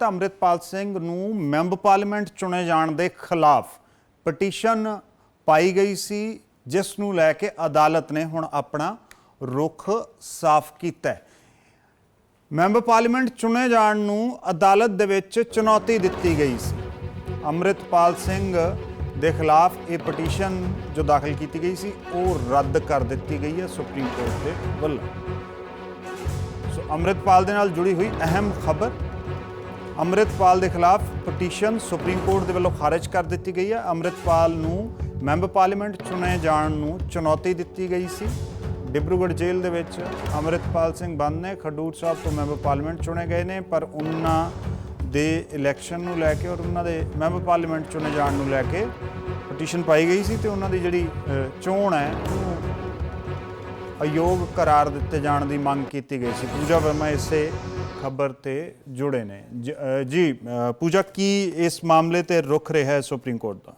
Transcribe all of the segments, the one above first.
ਤਾਂ ਅੰਮ੍ਰਿਤਪਾਲ ਸਿੰਘ ਨੂੰ member parliament ਚੁਣੇ ਜਾਣ ਦੇ ਖਿਲਾਫ ਪਟੀਸ਼ਨ ਪਾਈ ਗਈ ਸੀ, ਜਿਸ ਨੂੰ ਲੈ ਕੇ ਅਦਾਲਤ ਨੇ ਹੁਣ ਆਪਣਾ ਰੁਖ ਸਾਫ਼ ਕੀਤਾ ਹੈ। ਮੈਂਬਰ ਪਾਰਲੀਮੈਂਟ ਚੁਣੇ ਜਾਣ ਨੂੰ ਅਦਾਲਤ ਦੇ ਵਿੱਚ ਚੁਣੌਤੀ ਦਿੱਤੀ ਗਈ ਸੀ। ਅੰਮ੍ਰਿਤਪਾਲ ਸਿੰਘ ਦੇ ਖਿਲਾਫ ਇਹ ਪਟੀਸ਼ਨ ਜੋ ਦਾਖਲ ਕੀਤੀ ਗਈ ਸੀ, ਉਹ ਰੱਦ ਕਰ ਦਿੱਤੀ ਗਈ ਹੈ ਸੁਪਰੀਮ ਕੋਰਟ ਦੇ ਵੱਲੋਂ। ਸੋ ਅੰਮ੍ਰਿਤਪਾਲ ਦੇ ਨਾਲ ਜੁੜੀ ਹੋਈ ਅਹਿਮ ਖਬਰ ਅੰਮ੍ਰਿਤਪਾਲ ਦੇ ਖਿਲਾਫ ਪਟੀਸ਼ਨ ਸੁਪਰੀਮ ਕੋਰਟ ਦੇ ਵੱਲੋਂ ਖਾਰਜ ਕਰ ਦਿੱਤੀ ਗਈ ਹੈ। ਅੰਮ੍ਰਿਤਪਾਲ ਨੂੰ ਮੈਂਬਰ ਪਾਰਲੀਮੈਂਟ ਚੁਣੇ ਜਾਣ ਨੂੰ ਚੁਣੌਤੀ ਦਿੱਤੀ ਗਈ ਸੀ। ਡਿਬਰੂਗੜ੍ਹ ਜੇਲ੍ਹ ਦੇ ਵਿੱਚ ਅੰਮ੍ਰਿਤਪਾਲ ਸਿੰਘ ਬੰਦ ਨੇ ਖਡੂਰ ਸਾਹਿਬ ਤੋਂ ਮੈਂਬਰ ਪਾਰਲੀਮੈਂਟ ਚੁਣੇ ਗਏ ਨੇ, ਪਰ ਉਹਨਾਂ ਦੇ ਇਲੈਕਸ਼ਨ ਨੂੰ ਲੈ ਕੇ ਔਰ ਉਹਨਾਂ ਦੇ ਮੈਂਬਰ ਪਾਰਲੀਮੈਂਟ ਚੁਣੇ ਜਾਣ ਨੂੰ ਲੈ ਕੇ ਪਟੀਸ਼ਨ ਪਾਈ ਗਈ ਸੀ ਤੇ ਉਹਨਾਂ ਦੀ ਜਿਹੜੀ ਚੋਣ ਹੈ, ਉਹਨੂੰ ਅਯੋਗ ਕਰਾਰ ਦਿੱਤੇ ਜਾਣ ਦੀ ਮੰਗ ਕੀਤੀ ਗਈ ਸੀ। ਪੂਜਾ ਵਰਮਾ ਇਸੇ ਖਬਰ ਤੇ ਜੁੜੇ ਨੇ। ਜ- ਅ, ਜੀ ਅ, ਪੂਜਾ ਕੀ ਇਸ ਮਾਮਲੇ ਤੇ ਰੁਖ ਰਿਹਾ ਹੈ ਸੁਪਰੀਮ ਕੋਰਟ ਦਾ?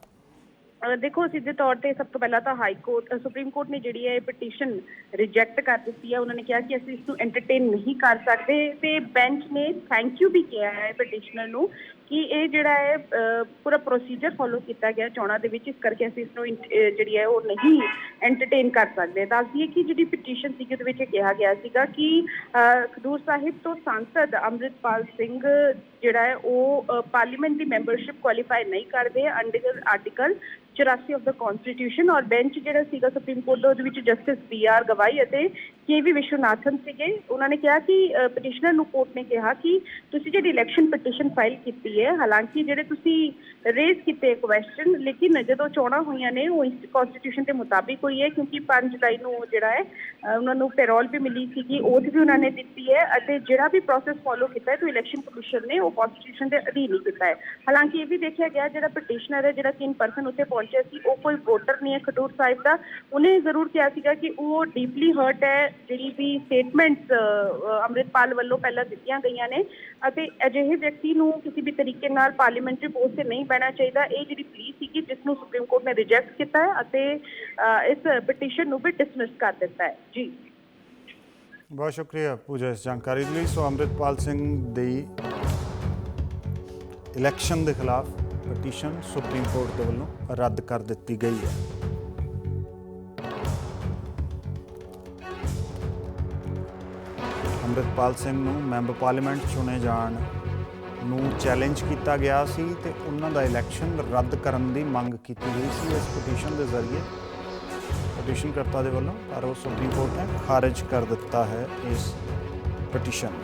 ਦੇਖੋ, ਸਿੱਧੇ ਤੌਰ ਤੇ ਸਭ ਤੋਂ ਪਹਿਲਾਂ ਤਾਂ ਹਾਈ ਕੋਰਟ ਸੁਪਰੀਮ ਕੋਰਟ ਨੇ ਜਿਹੜੀ ਹੈ ਇਹ ਪਟੀਸ਼ਨ ਰਿਜੈਕਟ ਕਰ ਦਿੱਤੀ ਹੈ। ਉਹਨਾਂ ਨੇ ਕਿਹਾ ਕਿ ਅਸੀਂ ਇਸ ਨੂੰ ਐਂਟਰਟੇਨ ਨਹੀਂ ਕਰ ਸਕਦੇ। ਤੇ ਬੈਂਚ ਨੇ ਥੈਂਕ ਯੂ ਵੀ ਕਿਹਾ ਹੈ ਪਟੀਸ਼ਨਰ ਨੂੰ ਕਿ ਇਹ ਜਿਹੜਾ ਹੈ ਪੂਰਾ ਪ੍ਰੋਸੀਜਰ ਫੋਲੋ ਕੀਤਾ ਗਿਆ ਚੋਣਾਂ ਦੇ ਵਿੱਚ। ਇਸ ਕਰਕੇ ਅਸੀਂ ਇਸ ਨੂੰ ਜਿਹੜੀ ਹੈ ਉਹ ਨਹੀਂ ਐਂਟਰਟੇਨ ਕਰ ਸਕਦੇ। ਦੱਸ ਦਈਏ ਕਿ ਜਿਹੜੀ ਪਟੀਸ਼ਨ ਸੀ ਉਹਦੇ ਵਿੱਚ ਇਹ ਕਿਹਾ ਗਿਆ ਸੀਗਾ ਕਿ, ਅਹ ਖਡੂਰ ਸਾਹਿਬ ਤੋਂ ਸਾਂਸਦ ਅੰਮ੍ਰਿਤਪਾਲ ਸਿੰਘ ਜਿਹੜਾ ਹੈ, ਉਹ ਪਾਰਲੀਮੈਂਟ ਦੀ ਮੈਂਬਰਸ਼ਿਪ ਕੁਆਲੀਫਾਈ ਨਹੀਂ ਕਰਦੇ। Under article 84 of the constitution ਔਰ ਬੈਂਚ ਜਿਹੜਾ ਸੀਗਾ ਸੁਪਰੀਮ ਕੋਰਟ ਦਾ, ਉਹਦੇ ਵਿੱਚ ਜਸਟਿਸ ਬੀ ਆਰ ਗਵਾਈ ਅਤੇ ਕੇ ਵੀ ਵਿਸ਼ਵਨਾਥਨ ਸੀਗੇ। ਉਹਨਾਂ ਨੇ ਕਿਹਾ ਕਿ ਪਟੀਸ਼ਨਰ ਨੂੰ ਕੋਰਟ ਨੇ ਕਿਹਾ ਕਿ ਤੁਸੀਂ ਜਿਹੜੀ ਇਲੈਕਸ਼ਨ ਪਟੀਸ਼ਨ ਫਾਈਲ ਕੀਤੀ ਹੈ, ਹਾਲਾਂਕਿ ਜਿਹੜੇ ਤੁਸੀਂ ਰੇਜ਼ ਕੀਤੇ ਕੁਐਸਚਨ ਲੇਕਿਨ ਜਦੋਂ ਚੋਣਾਂ ਹੋਈਆਂ ਨੇ, ਉਹ ਕਨਸਟੀਟਿਊਸ਼ਨ ਦੇ ਮੁਤਾਬਿਕ ਹੋਈ ਹੈ, ਕਿਉਂਕਿ 5 ਜੁਲਾਈ ਨੂੰ ਜਿਹੜਾ ਹੈ ਉਹਨਾਂ ਨੂੰ ਪੈਰੋਲ ਵੀ ਮਿਲੀ ਸੀਗੀ ਓਥ ਵੀ ਉਹਨਾਂ ਨੇ ਦਿੱਤੀ ਹੈ ਅਤੇ ਜਿਹੜਾ ਵੀ ਪ੍ਰੋਸੈਸ ਫੋਲੋ ਕੀਤਾ ਹੈ ਤਾਂ ਇਲੈਕਸ਼ਨ ਕਮਿਸ਼ਨ ਨੇ, ਉਹ ਕਨਸਟੀਟਿਊਸ਼ਨ ਦੇ ਅਧੀਨ ਹੀ ਕੀਤਾ ਹੈ। ਹਾਲਾਂਕਿ ਇਹ ਵੀ ਦੇਖਿਆ ਗਿਆ, ਜਿਹੜਾ ਪਟੀਸ਼ਨਰ ਹੈ, ਜਿਹੜਾ ਕਿ ਇਨ ਪਰਸਨ ਉੱਥੇ ਪਹੁੰਚਿਆ ਸੀ ਉਹ ਕੋਈ ਵੋਟਰ ਨਹੀਂ ਹੈ ਖਡੂਰ ਸਾਹਿਬ ਦਾ। ਉਹਨੇ ਜ਼ਰੂਰ ਕਿਹਾ ਸੀਗਾ ਕਿ ਉਹ ਡੀਪਲੀ ਹਰਟ ਹੈ, ਜਿਹੜੀ ਵੀ ਸਟੇਟਮੈਂਟਸ ਅੰਮ੍ਰਿਤਪਾਲ ਵੱਲੋਂ ਪਹਿਲਾਂ ਦਿੱਤੀਆਂ ਗਈਆਂ ਨੇ। ਅਤੇ ਅਜਿਹੇ ਵਿਅਕਤੀ ਨੂੰ ਕਿਸੇ ਵੀ ਤਰੀਕੇ ਨਾਲ ਪਾਰਲੀਮੈਂਟਰੀ ਪੋਸਟ ਤੇ ਨਹੀਂ ਬਹਿਣਾ ਚਾਹੀਦਾ। ਇਹ ਜਿਹੜੀ ਪਲੀ ਸੀਗੀ, ਜਿਸ ਨੂੰ ਸੁਪਰੀਮ ਕੋਰਟ ਨੇ ਰਿਜੈਕਟ ਕੀਤਾ ਹੈ ਅਤੇ ਇਸ ਪਟੀਸ਼ਨ ਨੂੰ ਵੀ ਡਿਸਮਿਸ ਕਰ ਦਿੱਤਾ ਹੈ। ਜੀ। ਬਹੁਤ ਸ਼ੁਕਰੀਆ ਪੂਜਾ ਇਸ ਜਾਣਕਾਰੀ ਲਈ। ਸੋ ਅੰਮ੍ਰਿਤਪਾਲ ਸਿੰਘ ਦੀ ਇਲੈਕਸ਼ਨ ਦੇ ਖਿਲਾਫ ਪਟੀਸ਼ਨ ਸੁਪਰੀਮ ਕੋਰਟ ਦੇ ਵੱਲੋਂ ਰੱਦ ਕਰ ਦਿੱਤੀ ਗਈ ਹੈ। ਅੰਮ੍ਰਿਤਪਾਲ ਸਿੰਘ ਨੂੰ ਮੈਂਬਰ ਪਾਰਲੀਮੈਂਟ ਚੁਣੇ ਜਾਣ ਨੂੰ ਚੈਲੰਜ ਕੀਤਾ ਗਿਆ ਸੀ ਤੇ ਉਹਨਾਂ ਦਾ ਇਲੈਕਸ਼ਨ ਰੱਦ ਕਰਨ ਦੀ ਮੰਗ ਕੀਤੀ ਗਈ ਸੀ। ਇਸ ਪਟੀਸ਼ਨ ਦੇ ਜ਼ਰੀਏ ਪਟੀਸ਼ਨ ਕਰਤਾ ਦੇ ਵੱਲੋਂ ਪਰ ਉਹ ਸੁਪਰੀਮ ਕੋਰਟ ਨੇ ਖਾਰਜ ਕਰ ਦਿੱਤਾ ਹੈ ਇਸ ਪਟੀਸ਼ਨ